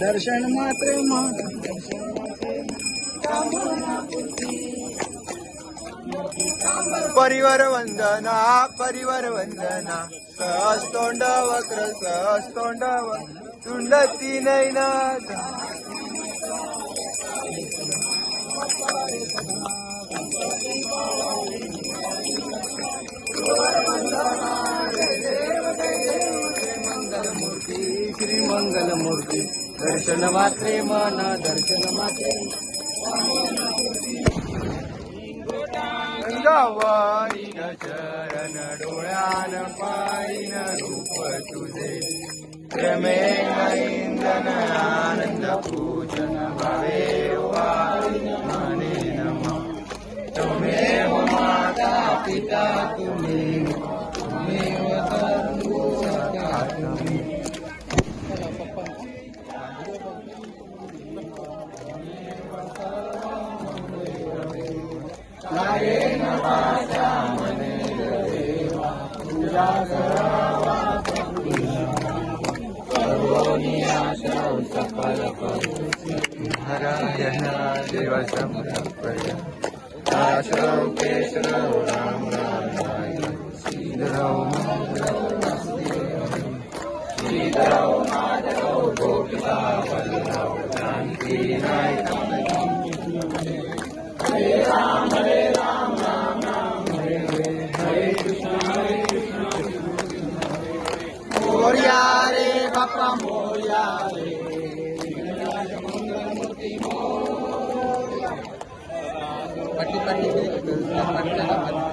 दर्शन मात्रे परिवार वंदना परिवार वंदना. सहस्तोंड वक्र सहस्तोंड तुंड तीन मंगलमूर्ती श्री मंगलमूर्ती दर्शन मात्रे मन दर्शन मात्रे गंगावाईन चरण डोळ्यान पाईन रूप तुझे. प्रेमेन इंदन आनंद पूजन भावे माता पिता तुम्ही त्वमेव तुम्ही. नारायण देव समर्पय आशौ केशरौ राम राम श्रीधरौ श्रीधरौ माधवौ गोपिका वल्लभौ जानकी नायक हरे राम हरे राम राम राम हरे हरे हरे कृष्ण हरे कृष्ण मोर्या रे बाप्पा मोर्या Thank you.